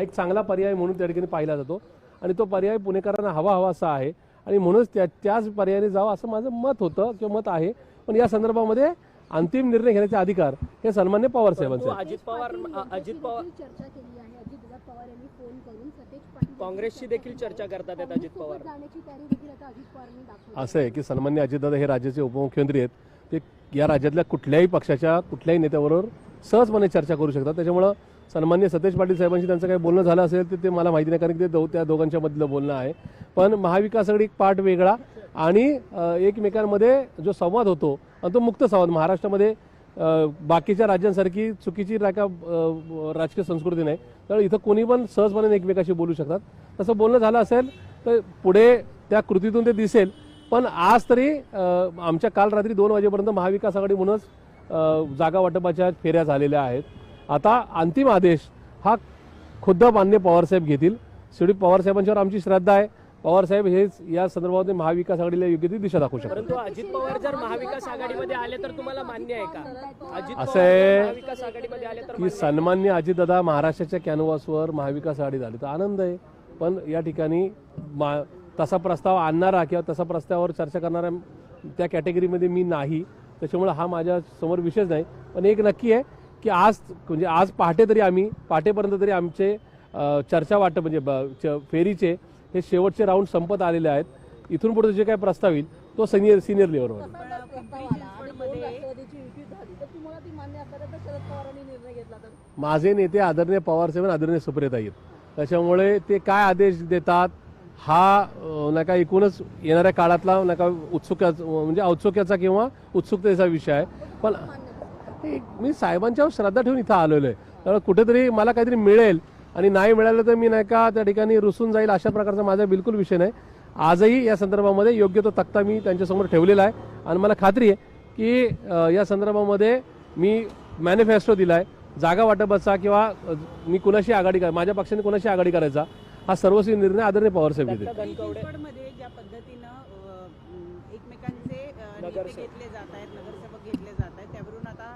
हा एक चांगला पर्याय म्हणून त्या ठिकाणी पाहिला जातो. आणि तो पर्याय पुणेकरांना हवा हवा असा आहे. आणि म्हणूनच त्या त्याच पर्यायाने जावं असं माझं मत होतं किंवा मत आहे. पण या संदर्भामध्ये अंतिम निर्णय घेण्याचे अधिकार हे सन्मान्य पवार साहेबांचे. अजित पवार अजित पवार देखील चर्चा केली आहे. अजित पवार यांनी फोन करून सतेज देखील चर्चा करतात अजित पवार. काँग्रेससोबत जाण्याची तयारी देखील आता अजित पवारांनी दाखवली असं आहे की सन्मान्य अजितदादा हे राज्याचे उपमुख्यमंत्री आहेत. ते या राज्यातल्या कुठल्याही पक्षाच्या कुठल्याही नेत्याबरोबर सहजपणे चर्चा करू शकतात. त्याच्यामुळं सन्मान्य सतेज पाटील साहेबांशी त्यांचं काही बोलणं झालं असेल तर ते मला माहिती नाही कारण की ते दो त्या दोघांच्या मधलं बोलणं आहे. पण महाविकासाकडे एक पाठ वेगळा आणि एकमेकांमध्ये जो संवाद होतो आणि तो मुक्त संवाद. महाराष्ट्रामध्ये बाकीच्या राज्यांसारखी चुकीची नाही का राजकीय संस्कृती नाही. तर इथं कोणी पण सहजपणे एकमेकाशी बोलू शकतात. तसं बोलणं झालं असेल तर पुढे त्या कृतीतून ते दिसेल. पण आज तरी आमच्या काल रात्री दोन वाजेपर्यंत महाविकास आघाडी म्हणूनच जागा वाटपाच्या फेऱ्या झालेल्या आहेत. आता अंतिम आदेश हा खुद्द मान्य पवारसाहेब घेतील. शेवटी पवारसाहेबांच्यावर आमची श्रद्धा आहे. पवारसाहेब हेच या संदर्भामध्ये महाविकास आघाडीला योग्य ती दिशा दाखवू शकतात. परंतु अजित पवार जर महाविकास आघाडीमध्ये आले तर तुम्हाला मान्य आहे का? अजित असं आहे जर महाविकास आघाडीमध्ये आले तर की मान्य आहे? सन्मान्य अजितदादा महाराष्ट्राच्या कॅनव्हासवर महाविकास आघाडी झाली. तर आनंद आहे. पण या ठिकाणी मा तसा प्रस्ताव आणणारा किंवा तसा प्रस्तावावर चर्चा करणारा त्या कॅटेगरीमध्ये मी नाही. त्याच्यामुळे हा माझ्यासमोर विषयच नाही. पण एक नक्की आहे की आज म्हणजे आज पहाटे तरी आम्ही पहाटेपर्यंत तरी आमचे चर्चा वाटप म्हणजे ब- च- फेरीचे हे शेवटचे राऊंड संपत आलेले आहेत. इथून पुढे जे काही प्रस्ताव येईल तो सिनियर सिनियर लेवलवर होईल. असा जर प्रस्ताव आला आणि दोन राष्ट्रवादीची युती झाली तर तुम्हाला ती मान्य असणार तर शरद पवारांनी निर्णय घेतला तर? माझे नेते आदरणीय पवार साहेब आणि आदरणीय सुप्रियता आहेत त्याच्यामुळे ते काय आदेश देतात हा नका एकूणच येणाऱ्या काळातला नका उत्सुक्याचा म्हणजे औत्सुक्याचा किंवा उत्सुकतेचा विषय आहे. पण हे मी साहेबांच्यावर श्रद्धा ठेवून इथं आलेलो आहे. त्यामुळे कुठेतरी मला काहीतरी मिळेल आणि नाही मिळालं तर मी नाही का त्या ठिकाणी रुसून जाईल अशा प्रकारचा माझा बिलकुल विषय नाही. आजही या संदर्भामध्ये योग्य तो तक्ता मी त्यांच्यासमोर ठेवलेला आहे. आणि मला खात्री आहे की या संदर्भामध्ये मी मॅनिफेस्टो दिला आहे जागा वाटपाचा किंवा मी कुणाशी आघाडी कर माझ्या पक्षाने कुणाशी आघाडी करायचा हा सर्वस्वी निर्णय आदरणीय पवारसाहेब घेतील दत्ता धनकवडे मध्ये ज्या पद्धतीनं अ, म, एकमेकांचे अ, नेते नगरसेवक. घेतले जात आहेत नगरसेवक घेतले जात आहेत. त्यावरून आता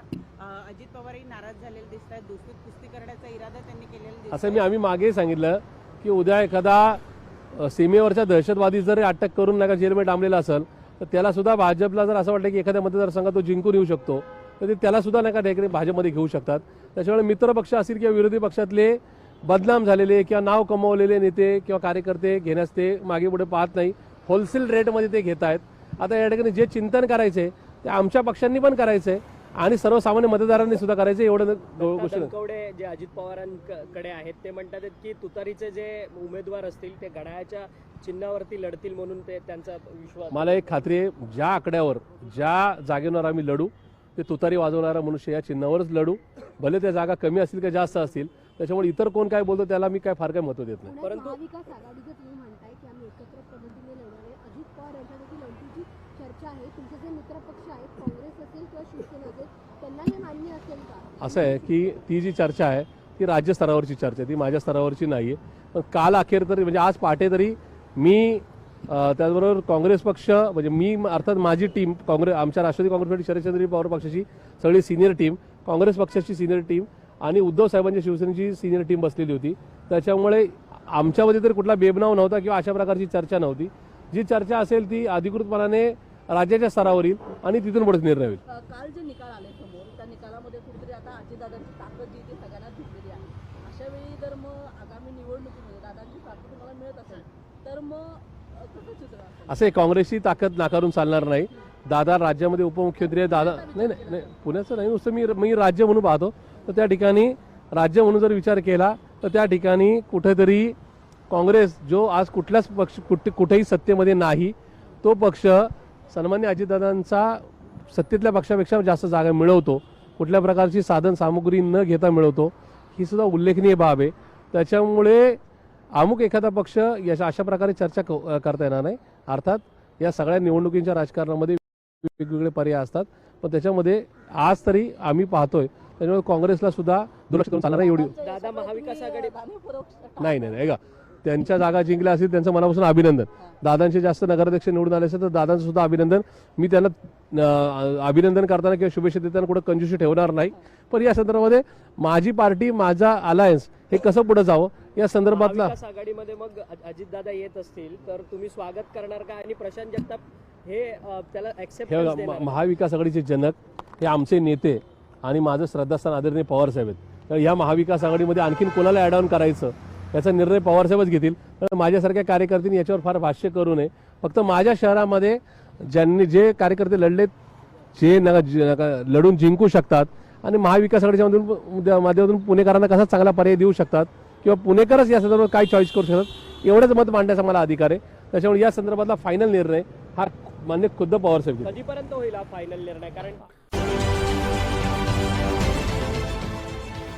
अजित पवारही नाराज झालेले दिसत आहेत. दुसरीत कुस्ती करण्याचा इरादा त्यांनी केलेला असं मी आम्ही मागेही सांगितलं की उद्या एखादा सीमेवरच्या दहशतवादी जर अटक करून नका जेलमध्ये डांबलेला असेल तर त्याला सुद्धा भाजपला जर असं वाटतं की एखाद्या मतदारसंघात तो जिंकून येऊ शकतो तर ते त्याला सुद्धा नका ठिकाणी भाजपमध्ये घेऊ शकतात. त्याच्यामुळे मित्र पक्ष असतील किंवा विरोधी पक्षातले बदनाम झालेले किंवा नाव कमवलेले नेते किंवा कार्यकर्ते घेण्यास ते मागे पुढे पाहत नाही. होलसेल रेटमध्ये ते घेत आहेत. आता या ठिकाणी जे चिंतन करायचे ते आमच्या पक्षांनी पण करायचंय आणि सर्वसामान्य मतदारांनी सुद्धा करायचं एवढं गोष्ट जे अजित पवारांकडे आहेत ते म्हणतात की तुतारीचे जे उमेदवार असतील ते घड्याळाच्या चिन्हावरती लढतील म्हणून ते त्यांचा विश्वास मला एक खात्री आहे ज्या आकड्यावर ज्या जागेवर आम्ही लढू ते तुतारी वाजवणारा मनुष्य या चिन्हावरच लढू. भले त्या जागा कमी असतील का जास्त असतील त्याच्यामुळे इतर कोण काय बोलतो त्याला मी काय फार काय महत्त्व देत नाही. परंतु- महाविकास आघाडीचं तुम्ही म्हणताय की आम्ही एकत्र पद्धतीने लढणार आहे अजित पवार यांच्या देखील अंतीची आहे तुमचे जे आहेत काँग्रेस असेल किंवा शिवसेना असेल त्यांना हे मान्य असेल का? असं आहे की ती जी चर्चा आहे ती राज्य स्तरावरची चर्चा आहे ती माझ्या स्तरावरची नाही आहे पण काल अखेर तरी म्हणजे आज पहाटे तरी मी त्याचबरोबर काँग्रेस पक्ष म्हणजे मी अर्थात माझी टीम काँग्रेस आमच्या राष्ट्रवादी काँग्रेस पार्टी शरदचंद्र पवार पक्षाची सगळी सिनियर टीम काँग्रेस पक्षाची सिनियर टीम आणि उद्धव साहेबांच्या शिवसेनेची सिनियर टीम बसलेली होती. त्याच्यामुळे आमच्यामध्ये तरी कुठला बेबनाव नव्हता किंवा अशा प्रकारची चर्चा नव्हती. जी चर्चा असेल ती अधिकृतपणाने राज्याच्या स्तरावर येईल आणि तिथून पुढे निर्णय होईल. काल जे निकाल आले समोर त्या निकालामध्ये कुठेतरी आता ताकद जी ती सगळ्यांना आहे. अशा वेळी जर मग आगामी निवडणुकीमध्ये दादांची साथ तुम्हाला मिळत असेल तर मग असे काँग्रेसची ताकद नाकारून चालणार नाही. दादा राज्यामध्ये उपमुख्यमंत्री आहे दादा नाही नाही नाही पुण्याचं नाही. नुसतं मी मी राज्य म्हणून पाहतो. तर त्या ठिकाणी राज्य म्हणून जर विचार केला तर त्या ठिकाणी कुठेतरी काँग्रेस जो आज कुठल्याच पक्ष कुठे कुठेही सत्तेमध्ये नाही तो पक्ष सन्मान्य अजितदादांचा सत्तेतल्या पक्षापेक्षा जास्त जागा मिळवतो. कुठल्या प्रकारची साधन सामुग्री न घेता मिळवतो ही सुद्धा उल्लेखनीय बाब आहे. त्याच्यामुळे अमुक एखादा पक्ष याच्या अशा प्रकारे चर्चा करता येणार नाही. अर्थात या सगळ्या निवडणुकींच्या राजकारणामध्ये वेगवेगळे पर्याय असतात. पण त्याच्यामध्ये आज तरी आम्ही पाहतोय त्याच्यामुळे काँग्रेसला सुद्धा दुर्लक्ष करून चालणार नाही एवढी दादा महाविकास आघाडी नाही नाही नाही. का त्यांच्या जागा जिंकल्या असतील त्यांचं मनापासून अभिनंदन. दादांचे जास्त नगराध्यक्ष निवडून आले असेल तर दादांचं सुद्धा अभिनंदन. मी त्यांना अभिनंदन करताना किंवा शुभेच्छा देताना कुठं कंजूशी ठेवणार नाही. पण या संदर्भामध्ये माझी पार्टी माझा अलायन्स हे कसं पुढे जावं? या संदर्भातला आघाडीमध्ये मग अजितदादा येत असतील तर तुम्ही स्वागत करणार का? आणि प्रशांत जगताप हे त्याला ऍक्सेप्ट महाविकास आघाडीचे जनक हे आमचे नेते आणि माझं श्रद्धास्थान आदरणीय पवार साहेब आहेत. तर या महाविकास आघाडीमध्ये आणखीन कोणाला ॲड ऑन करायचं? याचा निर्णय पवारसाहेबच घेतील. तर माझ्यासारख्या कार्यकर्त्यांनी याच्यावर फार भाष्य करू नये. फक्त माझ्या शहरामध्ये ज्यांनी जे कार्यकर्ते लढले जे नका लढून जिंकू शकतात आणि महाविकास आघाडीच्या मधून माध्यमातून पुणेकरांना कसा चांगला पर्याय देऊ शकतात किंवा पुणेकरच या संदर्भात काय चॉईस करू शकतात एवढंच मत मांडण्याचा मला अधिकार आहे. त्याच्यामुळे या संदर्भातला फायनल निर्णय हा मान्य खुद्द पवारसाहेब कधीपर्यंत होईल हा फायनल निर्णय? कारण